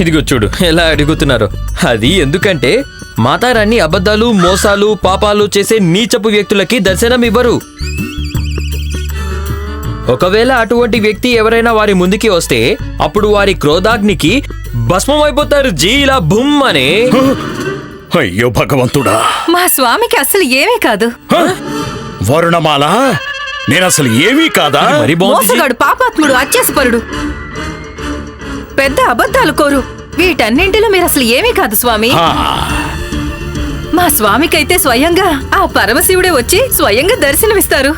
ఇదిగో చూడు ఎలా అడుగుతున్నారు. అది ఎందుకంటే మాతారాన్ని అబద్ధాలు మోసాలు పాపాలు చేసే నీచపు వ్యక్తులకి దర్శనం ఇవ్వరు. ఒకవేళ అటువంటి వ్యక్తి ఎవరైనా వారి ముందుకి వస్తే అప్పుడు వారి క్రోధాగ్నికి భస్మం అయిపోతారు. జీ ఇలా బుమ్ అని. అయ్యో భగవంతుడా. మా స్వామికి అసలు ఏమీ కాదు? వరుణమాల నేనసలు ఏమీ కాదా? మరి బాగుంది జీ. మోసగాడు పాపాత్ముడు అత్యాసపరుడు. పెద్ద అబద్ధాలు కోరు. వీటన్నింటిలో మీరు అసలు ఏమీ కాదు స్వామి. మా స్వామికైతే స్వయంగా ఆ పరమశివుడే వచ్చి స్వయంగా దర్శనమిస్తారు.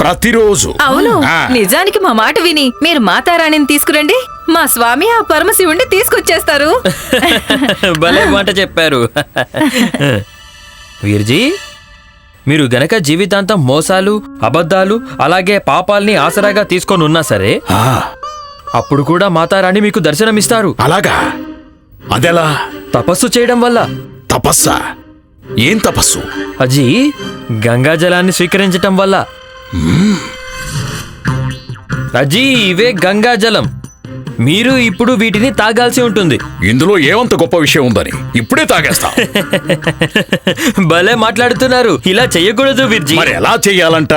ప్రతిరోజు. అవును. నిజానికి మా మాట విని మీరు మాతారాణిని తీసుకురండి. మా స్వామి ఆ పరమశివుణ్ణి తీసుకొచ్చేస్తారు. భలే మాట చెప్పారు. వీర్జీ మీరు గనక జీవితాంతం మోసాలు అబద్ధాలు అలాగే పాపాల్ని ఆసరాగా తీసుకొని ఉన్నా సరే ఆ, అప్పుడు కూడా మాతారాణి మీకు దర్శనమిస్తారు. అలాగా? అదెలా? తపస్సు చేయడం వల్ల. తపస్సా? ఏం తపస్సు? అజీ గంగా జలాన్ని స్వీకరించటం వల్ల. అజీ ఇవే గంగా జలం. మీరు ఇప్పుడు వీటిని తాగాల్సి ఉంటుంది. ఇందులో ఏమంత గొప్ప విషయం ఉందని ఇప్పుడే తాగేస్తా. భలే మాట్లాడుతున్నారు. ఇలా చెయ్యకూడదు విర్జీ. మరి ఎలా చెయ్యాలంట?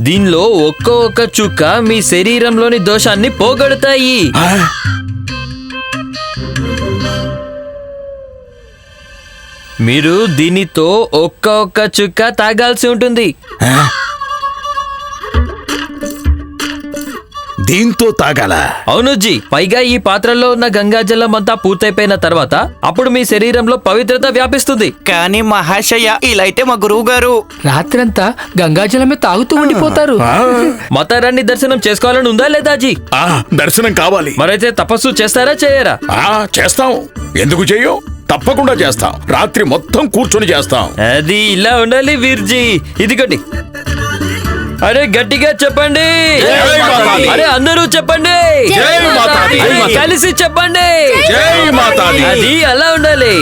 దీనిలో ఒక్క ఒక్క చుక్క మీ శరీరంలోని దోషాన్ని పోగొడతాయి. మీరు దీనితో ఒక్క ఒక్క చుక్క తాగాల్సి ఉంటుంది. దీంతో తాగాల. అవును జీ పైగా ఈ పాత్రలో ఉన్న గంగాజలం అంతా పూర్తయిపోయిన తర్వాత అప్పుడు మీ శరీరంలో పవిత్రత వ్యాపిస్తుంది. కానీ మహాశయ ఇలా అయితే మా గురువు గారు రాత్రంతా గంగాజలమే తాగుతూ ఉండిపోతారు. మతారాన్ని దర్శనం చేసుకోవాలని ఉందా లేదా జీ? ఆ, దర్శనం కావాలి. మరైతే తపస్సు చేస్తారా చేయరా? ఆ చేస్తాం. ఎందుకు చెయ్యం తప్పకుండా చేస్తాం. రాత్రి మొత్తం కూర్చొని చేస్తాం. అది ఇలా ఉండాలి వీర్జీ. ఇదిగోండి. అరే గట్టిగా చెప్పండి. అరే అందరూ చెప్పండి. కలిసి చెప్పండి. జై మాతాది. అది అలా ఉండాలి?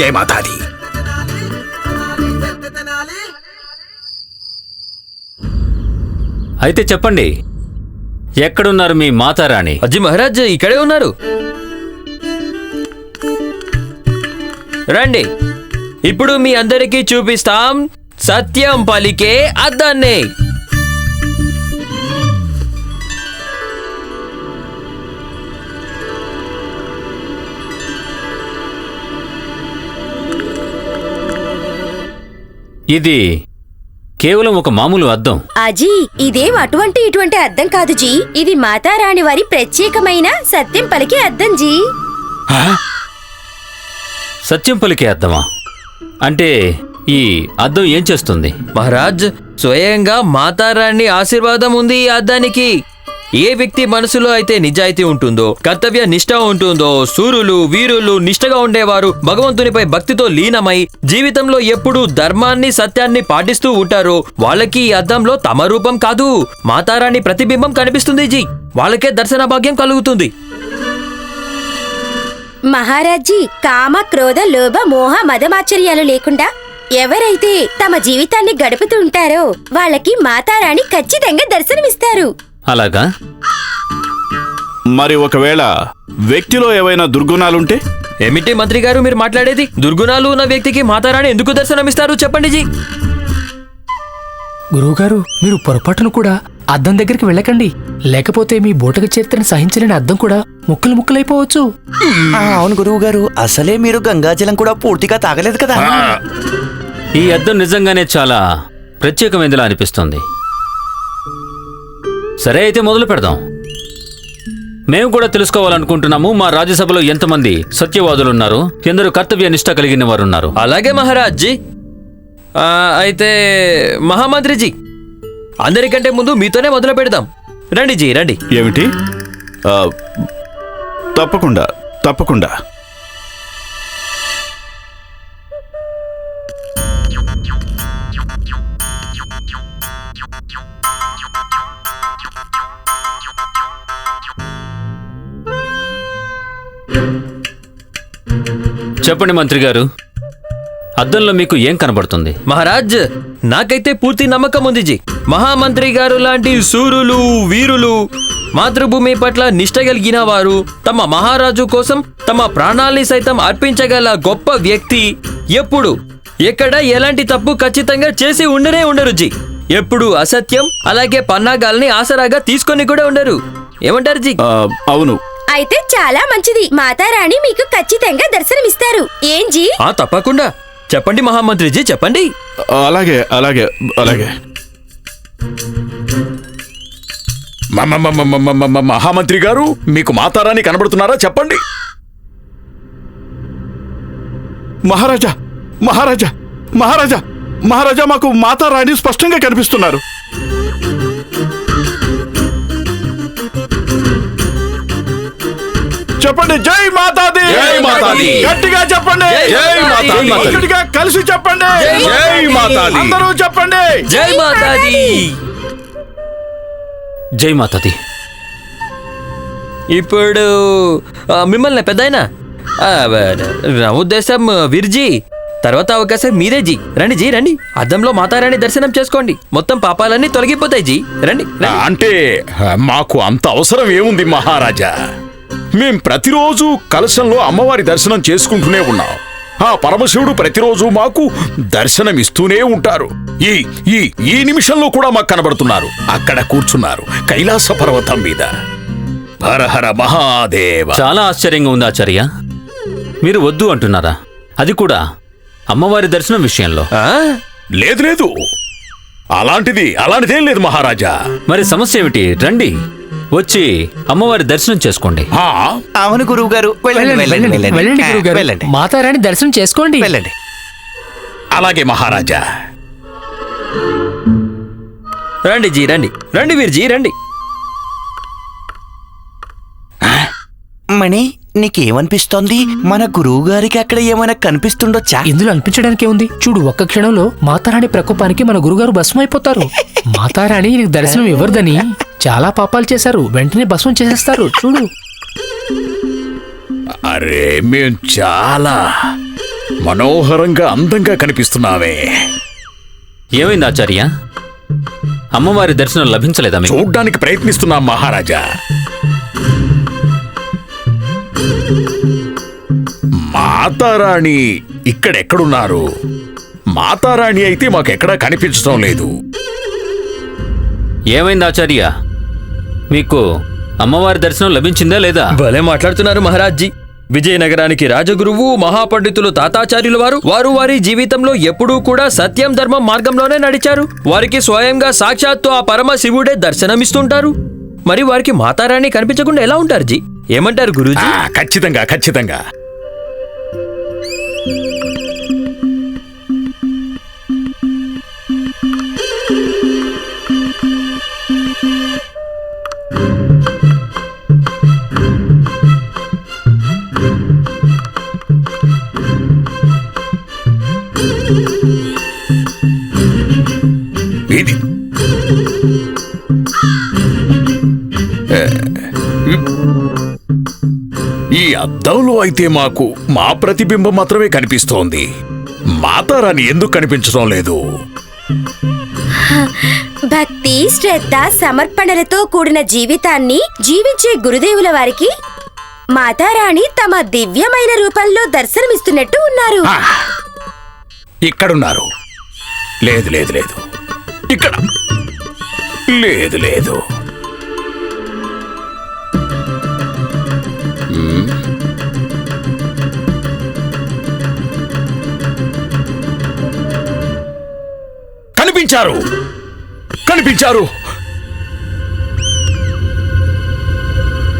జై మాతాది. అయితే చెప్పండి ఎక్కడున్నారు మీ మాతారాణి? అజ్జి మహారాజ్ ఇక్కడే ఉన్నారు. రండి. ఇప్పుడు మీ అందరికీ చూపిస్తాం సత్యం పలికే అద్దాన్ని. ఇది కేవలం ఒక మామూలు అద్దం. అజీ ఇదేం అటువంటి ఇటువంటి అద్దం కాదు జీ. ఇది మాతారాణి వారి ప్రత్యేకమైన సత్యం పలికే అద్దం జీ. సత్యం పలికే అద్దమా? అంటే ఈ అద్దం ఏం చేస్తుంది? మహారాజ్ స్వయంగా మాతారాణి ఆశీర్వాదం ఉంది ఈ అద్దానికి. ఏ వ్యక్తి మనసులో అయితే నిజాయితీ ఉంటుందో కర్తవ్య నిష్ట ఉంటుందో సూరులు వీరులు నిష్టగా ఉండేవారు భగవంతునిపై భక్తితో లీనమై జీవితంలో ఎప్పుడూ ధర్మాన్ని సత్యాన్ని పాటిస్తూ ఉంటారో వాళ్ళకి ఈ అద్దంలో తమ రూపం కాదు. మాతారాణి ప్రతిబింబం కనిపిస్తుంది జీ. వాళ్ళకే దర్శన భాగ్యం కలుగుతుంది. మహారాజ్జీ కామ క్రోధ లోభ మోహ మదమాచర్యాలు లేకుండా ఎవరైతే తమ జీవితాన్ని గడుపుతుంటారో వాళ్ళకి మాతారాణి ఖచ్చితంగా దర్శనమిస్తారు. అలాగా? మరి ఒకవేళ వ్యక్తిలో ఏవైనా దుర్గుణాలుంటే? ఏమిటి మంత్రి గారు మీరు మాట్లాడేది? దుర్గుణాలు ఉన్న వ్యక్తికి మాతారాణి ఎందుకు దర్శనమిస్తారు? చెప్పండి జీ. గురువుగారు మీరు పొరపాటును కూడా అద్దం దగ్గరికి వెళ్ళకండి. లేకపోతే మీ బూటక చరిత్రను సహించలేని అద్దం కూడా ముక్కలు ముక్కలైపోవచ్చు. ఆ, అవును గురువు గారు అసలే మీరు గంగాజలం కూడా పూర్తిగా తాగలేదు కదా? ఈ అద్దం నిజంగానే చాలా ప్రత్యేకమైనదిలా అనిపిస్తుంది. సరే అయితే మొదలు పెడదాం. మేము కూడా తెలుసుకోవాలనుకుంటున్నాము మా రాజ్యసభలో ఎంతమంది సత్యవాదులు ఉన్నారు ఎందరు కర్తవ్య నిష్ట కలిగిన వారు ఉన్నారు అలాగే మహారాజ్ జీ ఆ, అయితే మహామంత్రిజీ అందరికంటే ముందు మీతోనే మొదలు పెడదాం. రండి జీ రండి. ఏమిటి? ఆ, తప్పకుండా తప్పకుండా. చెప్పండి మంత్రి గారు. అద్దంలో మీకు ఏం కనబడుతుంది? మహారాజ్ నాకైతే పూర్తి నమ్మకం ఉంది జీ. మహామంత్రి గారు లాంటి సూరులు వీరులు మాతృభూమి పట్ల నిష్ట కలిగిన వారు తమ మహారాజు కోసం తమ ప్రాణాల్ని సైతం అర్పించగల గొప్ప వ్యక్తి ఎప్పుడు ఎక్కడ ఎలాంటి తప్పు ఖచ్చితంగా చేసి ఉండనే ఉండరు జీ. ఎప్పుడు అసత్యం అలాగే పన్నాగాల్ని ఆసరాగా తీసుకొని కూడా ఉండరు. ఏమంటారు జీ? అవును. అయితే చాలా మంచిది. మాతారాణి మీకు ఖచ్చితంగా దర్శనమిస్తారు. ఏం జీ? ఆ తప్పకుండా. చెప్పండి మహామంత్రిజీ చెప్పండి. అలాగే అలాగే అలాగే. మహామంత్రి గారు మీకు మాతారాని కనబడుతున్నారా? చెప్పండి. మహారాజా మహారాజా మహారాజా మహారాజా మాకు మాతారాణి స్పష్టంగా కనిపిస్తున్నారు. చెప్పండి. జై మాతాది. జై మాతాది. గట్టిగా చెప్పండి. జై మాతాది. గట్టిగా కలిసి చెప్పండి. జై మాతాది. అందరూ చెప్పండి. జై మాతాది. జై మాతాది. ఇప్పుడు మిమ్మల్ని పెద్దాయన? ఉద్దేశం విర్జీ. తర్వాత అవకాశం మీదే జీ. రండి జీ రండి. అద్దంలో మాతారాణి దర్శనం చేసుకోండి. మొత్తం పాపాలన్నీ తొలగిపోతాయి జీ. రండి. అంటే మాకు అంత అవసరం ఏముంది మహారాజా? మేం ప్రతిరోజు కలశంలో అమ్మవారి దర్శనం చేసుకుంటూనే ఉన్నాం. ఆ పరమశివుడు ప్రతిరోజు మాకు దర్శనం ఇస్తూనే ఉంటారు. ఈ ఈ ఈ నిమిషంలో కూడా మాకు కనబడుతున్నారు. అక్కడ కూర్చున్నారు కైలాస పర్వతం మీద. హరహర మహాదేవ. చాలా ఆశ్చర్యంగా ఉంది ఆచార్య. మీరు వద్దు అంటున్నారా? అది కూడా అమ్మవారి దర్శనం విషయంలో. ఆ, లేదు లేదు. అలాంటిది అలాంటిదేం లేదు మహారాజా. మరి సమస్య ఏమిటి? రండి. వచ్చి అమ్మవారి దర్శనం చేసుకోండి. ఆ, అవును గురువు గారు వెళ్ళండి వెళ్ళండి వెళ్ళండి వెళ్ళండి. ఆ, గురుగారు వెళ్ళండి. మాతారాణి దర్శనం చేసుకోండి. వెళ్ళండి. అలాగే మహారాజా. రండి జీ రండి. రండి వీర్జీ రండి. మణి నీకేమనిపిస్తోంది? మన గురువు గారికి అక్కడ ఏమైనా కనిపిస్తుండొచ్చా? ఇందులో అనిపించడానికి ఉంది చూడు ఒక్క క్షణంలో మాతారాణి ప్రకోపానికి మన గురుగారు భస్మం అయిపోతారు మాతారాణి నీకు దర్శనం ఇవ్వరదని చాలా పాపాలు చేశారు. వెంటనే భస్మం చేసేస్తారు. చూడు. అరే మేం చాలా మనోహరంగా అందంగా కనిపిస్తున్నామే. ఏమైంది ఆచార్య? అమ్మవారి దర్శనం లభించలేదా మీకు? చూడ్డానికి ప్రయత్నిస్తున్నాం మహారాజా. మాతారాణి ఇక్కడెక్కడున్నారు? మాతారాణి అయితే మాకెక్కడా కనిపించడం లేదు. ఏమైంది ఆచార్య? మీకు అమ్మవారి దర్శనం లభించిందా లేదా? భలే మాట్లాడుతున్నారు మహారాజ్జీ. విజయనగరానికి రాజగురువు మహాపండితులు తాతాచార్యుల వారు వారు వారి జీవితంలో ఎప్పుడూ కూడా సత్యం ధర్మం మార్గంలోనే నడిచారు. వారికి స్వయంగా సాక్షాత్తు ఆ పరమ శివుడే దర్శనమిస్తుంటారు. మరి వారికి మాతారాణి కనిపించకుండా ఎలా ఉంటారు జీ? ఏమంటారు గురూజీ? ఆ, ఖచ్చితంగా ఖచ్చితంగా. ఇది ఏ, ఈ అద్దంలో అయితే మాకు మా ప్రతిబింబం మాత్రమే కనిపిస్తోంది. మాతారాని ఎందుకు కనిపించడం లేదు? భక్తి శ్రద్ధ సమర్పణలతో కూడిన జీవితాన్ని జీవించే గురుదేవుల వారికి మాతారాణి తమ దివ్యమైన రూపంలో దర్శనమిస్తున్నట్టు ఉన్నారు. ఇక్కడున్నారు. లేదు లేదు లేదు. ఇక్కడ. లేదు లేదు. కనిపించారు. కనిపించారు.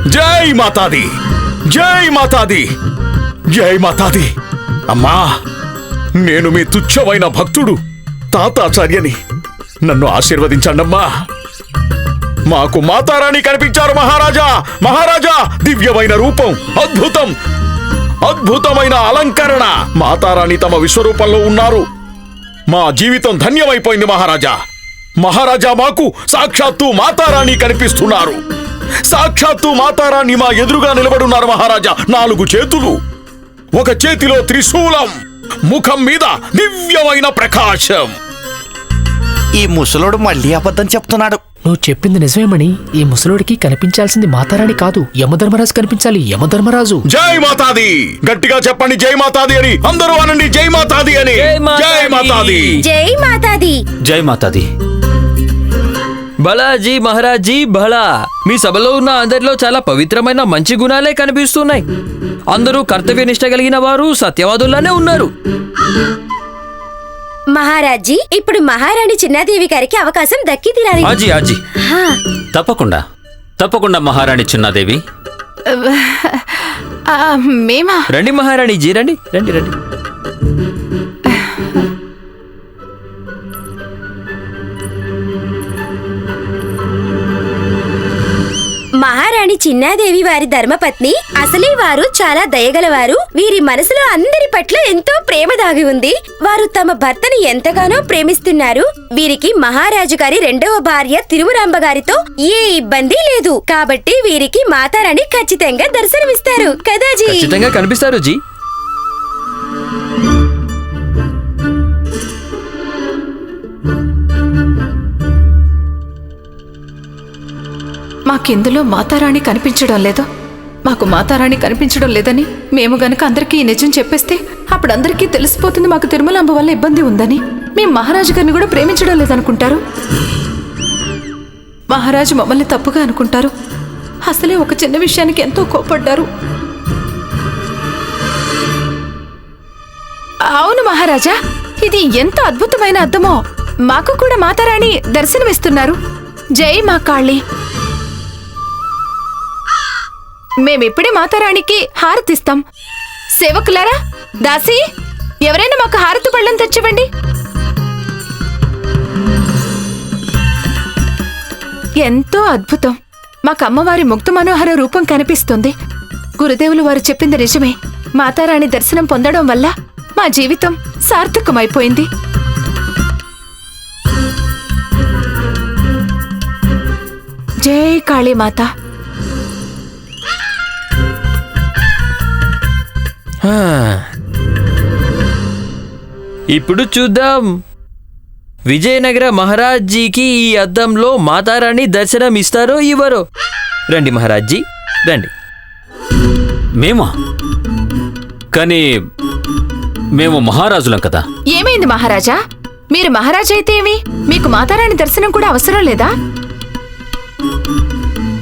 జై మాతాది. జై మాతాది. జై మాతాది. అమ్మా నేను మీ తుచ్చమైన భక్తుడు తాతాచార్యని. నన్ను ఆశీర్వదించండమ్మా. మాకు మాతారాణి కనిపించారు మహారాజా. మహారాజా దివ్యమైన రూపం అద్భుతం అద్భుతమైన అలంకరణ. మాతారాణి తమ విశ్వరూపంలో ఉన్నారు. మా జీవితం ధన్యమైపోయింది మహారాజా. మహారాజా మాకు సాక్షాత్తు మాతారాణి కనిపిస్తున్నారు. సాక్షాత్తు మాతారాణి మా ఎదురుగా నిలబడున్నారు మహారాజా. నాలుగు చేతులు ఒక చేతిలో త్రిశూలం ముఖం మీద దివ్యమైన ప్రకాశం. ఈ ముసలోడు మళ్ళీ అబద్ధం చెప్తున్నాడు. నువ్వు చెప్పింది నిజమేమణి ఈ ముసలోడికి కనిపించాల్సింది మాతారాణి కాదు. యమధర్మరాజు కనిపించాలి యమధర్మరాజు. జై మాతాది! గట్టిగా చెప్పండి జై మాతాది అని. అందరూ అనండి జై మాతాది అని. జై మాతాది. జై మాతాది! జై మాతాది! జై మాతాది. బలాజీ మహారాజీ బలా మీ సభలో ఉన్న అందరిలో చాలా పవిత్రమైన మంచి గుణాలే కనిపిస్తున్నాయి. అందరూ కర్తవ్య నిష్ట కలిగిన వారు సత్యవాదుల్లానే ఉన్నారు. మహారాజ్జీ ఇప్పుడు మహారాణి చిన్నాదేవి గారికి అవకాశం దక్కి తీరాలి. ఆజీ ఆజీ. హా, తప్పకుండా. తప్పకుండా మహారాణి చిన్నాదేవి. ఆ, మేమా? రండి మహారాణి జీ రండి రండి రండి. మహారాణి చిన్నాదేవి వారి ధర్మపత్ని అసలే వారు చాలా దయగలవారు. వీరి మనసులో అందరి పట్ల ఎంతో ప్రేమ దాగి ఉంది. వారు తమ భర్తని ఎంతగానో ప్రేమిస్తున్నారు. వీరికి మహారాజు గారి రెండవ భార్య తిరుమరాంబ గారితో ఏ ఇబ్బంది లేదు. కాబట్టి వీరికి మాతారాణి ఖచ్చితంగా దర్శనమిస్తారు. కదా జీ? ఖచ్చితంగా కనిపిస్తారు జీ. మాకెందులో మాతారాణి కనిపించడం లేదు? మాకు మాతారాణి కనిపించడం లేదని మేము గనక అందరికీ ఈ నిజం చెప్పేస్తే అప్పుడు అందరికీ తెలిసిపోతుంది మాకు తిరుమలాంబ వల్ల ఇబ్బంది ఉందని. మేము మహారాజు గారిని కూడా ప్రేమించడం లేదనుకుంటారు? మహారాజు మమ్మల్ని తప్పుగా అనుకుంటారు. అసలే ఒక చిన్న విషయానికి ఎంతో కోపడ్డారు అవును మహారాజా ఇది ఎంత అద్భుతమైన అర్థమో మాకు కూడా మాతారాణి దర్శనమిస్తున్నారు. జై మా కాళీ. మేమిప్పుడే మాతారాణికి హారతిస్తాం. సేవకులారా దాసి ఎవరైనా మాకు హారతి పళ్ళం తెచ్చివ్వండి. ఎంతో అద్భుతం. మాకు అమ్మవారి ముక్త మనోహర రూపం కనిపిస్తుంది. గురుదేవులు వారు చెప్పింది నిజమే. మాతారాణి దర్శనం పొందడం వల్ల మా జీవితం సార్థకమైపోయింది. జై కాళీమాత. ఇప్పుడు చూద్దాం. విజయనగర మహారాజ్జీకి ఈ అద్దంలో మాతారాణి దర్శనం ఇస్తారో ఇవ్వరో? రండి మహారాజ్జీ రండి. మేమా? కానీ మేము మహారాజులం కదా. ఏమైంది మహారాజా? మీరు మహారాజా అయితే ఏమి? మీకు మాతారాణి దర్శనం కూడా అవసరం లేదా?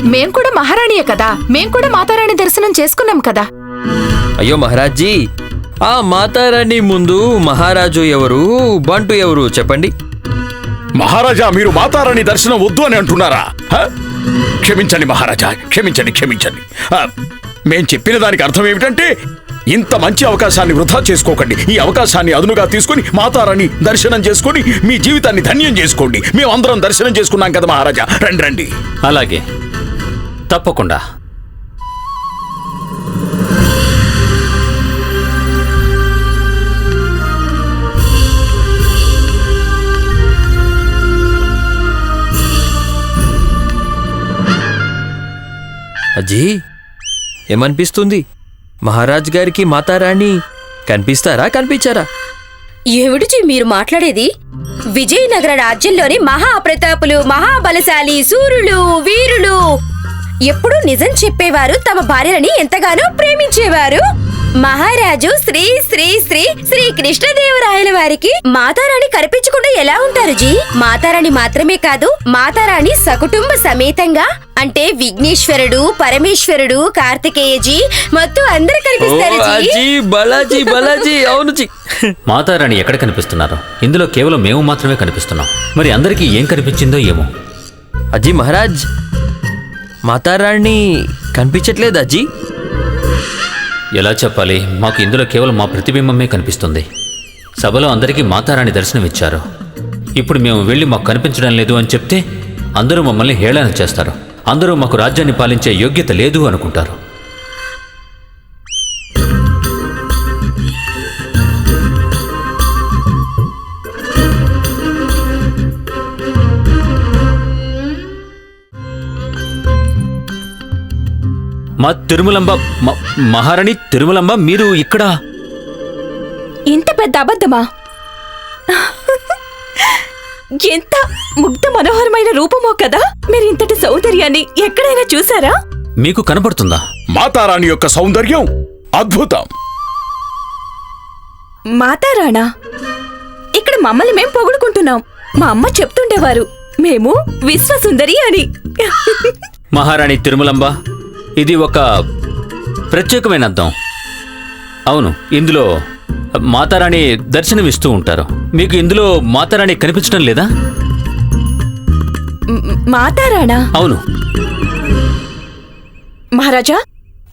మేం కూడా మహారాణియే కదా. మేం కూడా మాతారాణి దర్శనం చేసుకున్నాం కదా. అయ్యో మహారాజ్జీ ఆ మాతారాణి ముందు మహారాజు ఎవరు బంటు ఎవరు చెప్పండి. మహారాజా మీరు మాతారాణి దర్శనం వద్దు అని అంటున్నారా? హ? క్షమించండి మహారాజా క్షమించండి క్షమించండి. మేం చెప్పిన దానికి అర్థం ఏమిటంటే ఇంత మంచి అవకాశాన్ని వృధా చేసుకోకండి. ఈ అవకాశాన్ని అదునుగా తీసుకుని మాతారాణి దర్శనం చేసుకుని మీ జీవితాన్ని ధన్యం చేసుకోండి. మేము అందరం దర్శనం చేసుకున్నాం కదా మహారాజా. రండి రండి. అలాగే. తప్పకుండా. అజీ ఏమనిపిస్తుంది? మహారాజ్ గారికి మాతారాణి కనిపిస్తారా కనిపించారా? ఏమిటి మీరు మాట్లాడేది? విజయనగర రాజ్యంలోని మహాప్రతాపులు మహాబలశాలి సూర్యులు వీరులు. ఎప్పుడూ నిజం చెప్పేవారు తమ భార్యలని ఎంతగానో ప్రేమించేవారు. మహారాజు శ్రీ శ్రీ శ్రీ శ్రీ కృష్ణదేవరాయల వారికి మాతారాణి కనిపించకుండా ఎలా ఉంటారు జీ? మాతారాణి మాత్రమే కాదు మాతారాణి సకుటుంబ సమేతంగా అంటే విఘ్నేశ్వరుడు పరమేశ్వరుడు కార్తికేయజీ మొత్తం అందరు కనిపిస్తారు జీ. అజీ బలాజీ బలాజీ అవును జీ. మాతారాణి ఎక్కడ కనిపిస్తున్నారు? ఇందులో కేవలం మేము మాత్రమే కనిపిస్తున్నాం. మరి అందరికీ ఏం కనిపించిందో ఏమో? అజీ మహారాజ్ మాతారాణి కనిపించట్లేదు అజీ. ఎలా చెప్పాలి? మాకు ఇందులో కేవలం మా ప్రతిబింబమే కనిపిస్తుంది. సభలో అందరికీ మాతారాణి దర్శనం ఇచ్చారు ఇప్పుడు మేము వెళ్ళి మాకు కనిపించడం లేదు అని చెప్తే అందరూ మమ్మల్ని హేళన చేస్తారు. అందరూ మాకు రాజ్యాన్ని పాలించే యోగ్యత లేదు అనుకుంటారు. మా తిరుమలంబ మహారాణి తిరుమలంబ మీరు ఇక్కడ? ఇంత పెద్ద అబద్ధమా? ఎంత ముగ్ధ మనోహరమైన రూపమో కదా? మీరు ఇంతటి సౌందర్యాన్ని ఎక్కడైనా చూసారా మీకు కనపడుతుందా? మాతారాణి యొక్క సౌందర్యం అద్భుతం. మాతారాణా ఇక్కడ మమ్మల్ని మేం పొగుడుకుంటున్నాం. మా అమ్మ చెప్తుండేవారు మేము విశ్వసుందరి అని. మహారాణి తిరుమలంబ ఇది ఒక ప్రత్యేకమైన అద్దం. అవును ఇందులో మాతారాణి దర్శనమిస్తూ ఉంటారు. మీకు ఇందులో మాతారాణి కనిపించడం లేదా? మాతారాణా? అవును. మహారాజా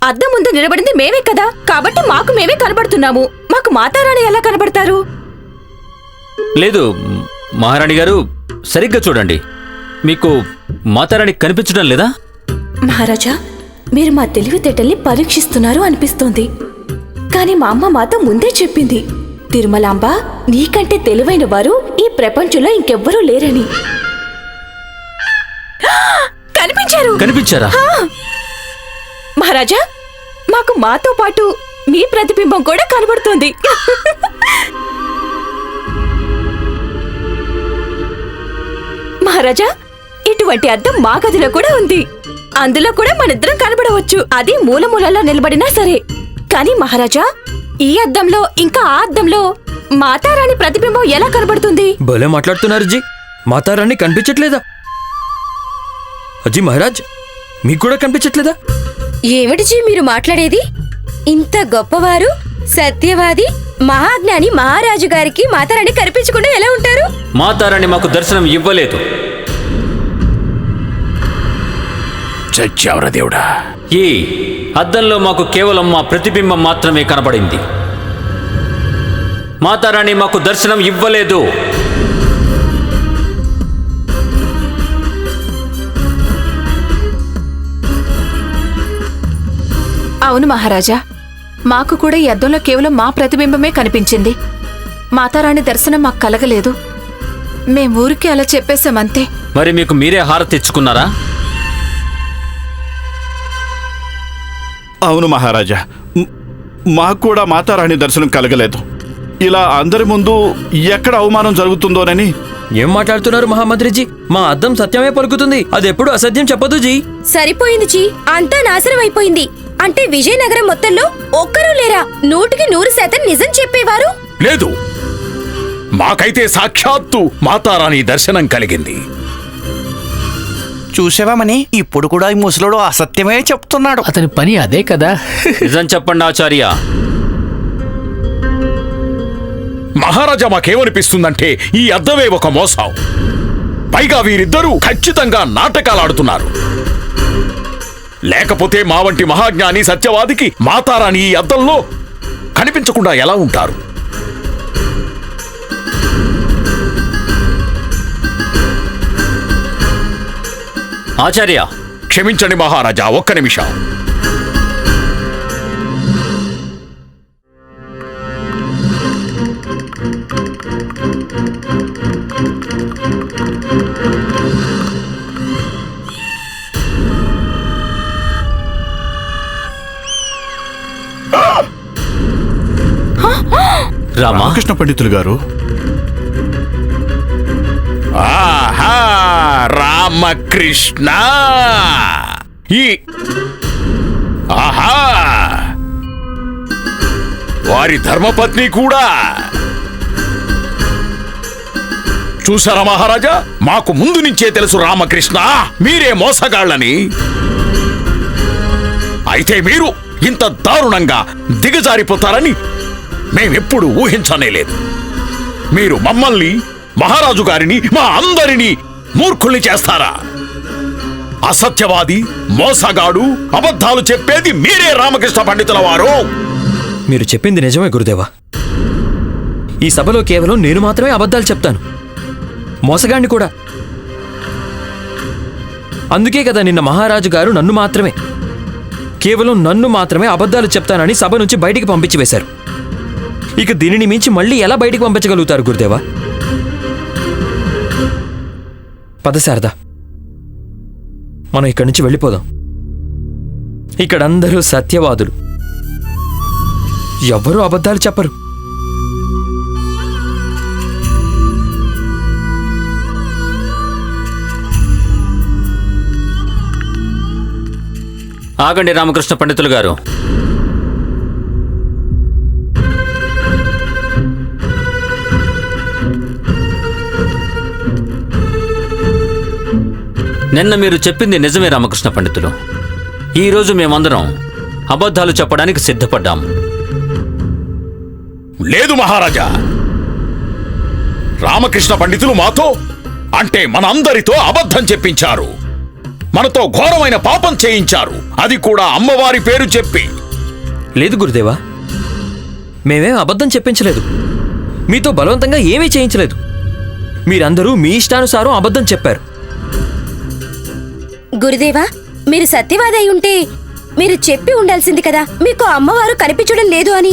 అద్దం ముందు నిలబడింది మేమే కదా. కాబట్టి మాకు మేమే కనబడుతున్నాము. మాకు మాతారాణి ఎలా కనబడతారు? లేదు మహారాణి గారు సరిగ్గా చూడండి. మీకు మాతారాణి కనిపించడం లేదా? మహారాజా మీరు మా తెలివితేటల్ని పరీక్షిస్తున్నారు అనిపిస్తోంది. కానీ మా అమ్మ మాతో ముందే చెప్పింది తిరుమలాంబ నీకంటే తెలివైన వారు ఈ ప్రపంచంలో ఇంకెవ్వరూ లేరని. కనిపించారు. కనిపించారా? మహారాజా మాకు మాతో పాటు మీ ప్రతిబింబం కూడా కనబడుతుంది. మహారాజా ఇటువంటి అద్దం మా గదిలో కూడా ఉంది. అందులో కూడా మనిద్దరం కనబడవచ్చు. అది మూల మూలలో నిలబడినా సరే. కానీ మహారాజా ఈ అద్దంలో ఇంకా ఆ అద్దంలో మాతారాణి ప్రతిబింబం ఎలా కనబడుతుంది? భలే మాట్లాడుతున్నారు జీ మాతారాణి కనిపించట్లేదా? అజీ మహారాజ్ మీకు కూడా కనిపించట్లేదా? ఏమిటిచి మీరు మాట్లాడేది? ఇంత గొప్పవారు సత్యవాది మహాజ్ఞాని మహారాజు గారికి మాతారాణి కనిపించకుండా ఎలా ఉంటారు? మాతారాణి మాకు దర్శనం ఇవ్వలేదు. చచ్చావరా దేవుడా. ఈ అద్దంలో మాకు కేవలం మా ప్రతిబింబం మాత్రమే కనబడింది. మాతారాణి మాకు దర్శనం ఇవ్వలేదు. అవును మహారాజా మాకు కూడా ఈ అద్దంలో కేవలం మా ప్రతిబింబమే కనిపించింది. మాతారాణి దర్శనం మాకు కలగలేదు. మేం ఊరికి అలా చెప్పేశామంతే. మరి మీకు మీరే హారతి ఇచ్చుకున్నారా? అవును మహారాజా. మాకు కూడా మాతారాణి దర్శనం కలగలేదు. ఇలా అందరి ముందు ఎక్కడ అవమానం జరుగుతుందోనని? ఏం మాట్లాడుతున్నారు మహామంత్రిజీ? మా అద్దం సత్యమే పలుకుతుంది. అది ఎప్పుడు అసత్యం చెప్పదు జీ. సరిపోయింది చీ అంతా నాశనం అయిపోయింది. అంటే విజయనగరం మొత్తంలో ఒక్కరూ లేరా? నూటికి నూరు శాతం నిజం చెప్పేవారు? లేదు. మాకైతే సాక్షాత్తు మాతారాణి దర్శనం కలిగింది. చూసావామని ఇప్పుడు కూడా ఈ ముసలోడు అసత్యమే చెప్తున్నాడు. అతని పని అదే కదా. నిజం చెప్పండి ఆచార్య. మహారాజా మాకేమనిపిస్తుందంటే ఈ అద్దమే ఒక మోసం. పైగా వీరిద్దరూ ఖచ్చితంగా నాటకాలు ఆడుతున్నారు లేకపోతే మా వంటి మహాజ్ఞాని సత్యవాదికి మాతారాణి ఈ అద్దంలో కనిపించకుండా ఎలా ఉంటారు? ఆచార్య క్షమించండి మహారాజా ఒక్క నిమిషం. రామా? రామకృష్ణ పండితులు గారు. ఆహా రామకృష్ణ. ఈ ఆహా! వారి ధర్మపత్ని కూడా. చూసారా మహారాజా? మాకు ముందు నుంచే తెలుసు రామకృష్ణ మీరే మోసగాళ్ళని. అయితే మీరు ఇంత దారుణంగా దిగజారిపోతారని మేమెప్పుడు ఊహించనేలేదు మీరు మమ్మల్ని మహారాజు గారిని మా అందరినీ మూర్ఖుల్ని చేస్తారా? అసత్యవాది మోసగాడు అబద్ధాలు చెప్పేది మీరే రామకృష్ణ పండితుల వారు. మీరు చెప్పింది నిజమే గురుదేవా. ఈ సభలో కేవలం నేను మాత్రమే అబద్ధాలు చెప్తాను. మోసగాణ్ణి కూడా. అందుకే కదా నిన్న మహారాజు గారు నన్ను మాత్రమే కేవలం నన్ను మాత్రమే అబద్ధాలు చెప్తానని సభ నుంచి బయటికి పంపించి వేశారు. ఇక దీనిని మించి మళ్ళీ ఎలా బయటికి పంపించగలుగుతారు గురుదేవా? పద శారద. మనం ఇక్కడి నుంచి వెళ్ళిపోదాం. ఇక్కడ అందరూ సత్యవాదులు. ఎవ్వరూ అబద్ధాలు చెప్పరు. ఆగండి రామకృష్ణ పండితులు గారు. నిన్న మీరు చెప్పింది నిజమే రామకృష్ణ పండితులు. ఈరోజు మేమందరం అబద్ధాలు చెప్పడానికి సిద్ధపడ్డాం. లేదు మహారాజా. రామకృష్ణ పండితులు మాతో అంటే మనందరితో అబద్ధం చెప్పించారు. మనతో ఘోరమైన పాపం చేయించారు. అది కూడా అమ్మవారి పేరు చెప్పి. లేదు గురుదేవా మేమేం అబద్ధం చెప్పించలేదు. మీతో బలవంతంగా ఏమీ చేయించలేదు. మీరందరూ మీ ఇష్టానుసారం అబద్ధం చెప్పారు. గురుదేవా మీరు సత్యవాది అయి ఉంటే మీరు చెప్పి ఉండాల్సింది కదా మీకు అమ్మవారు కనిపించడం లేదు అని.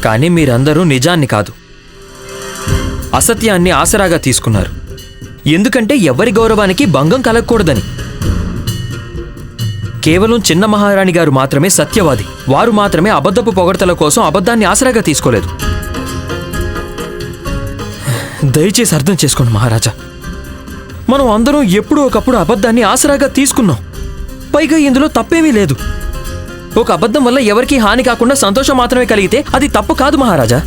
కానీ మీరందరూ నిజాన్ని కాదు. అసత్యాన్ని ఆసరాగా తీసుకున్నారు. ఎందుకంటే ఎవరి గౌరవానికి భంగం కలగకూడదని. కేవలం చిన్న మహారాణి గారు మాత్రమే సత్యవాది వారు మాత్రమే అబద్ధపు పొగడతల కోసం అబద్ధాన్ని ఆసరాగా తీసుకోలేదు. దయచేసి అర్థం చేసుకోండి మహారాజా. మనం అందరం ఎప్పుడూ ఒకప్పుడు అబద్ధాన్ని ఆసరాగా తీసుకున్నాం. పైగా ఇందులో తప్పేమీ లేదు. ఒక అబద్ధం వల్ల ఎవరికీ హాని కాకుండా సంతోషం మాత్రమే కలిగితే అది తప్పు కాదు మహారాజా.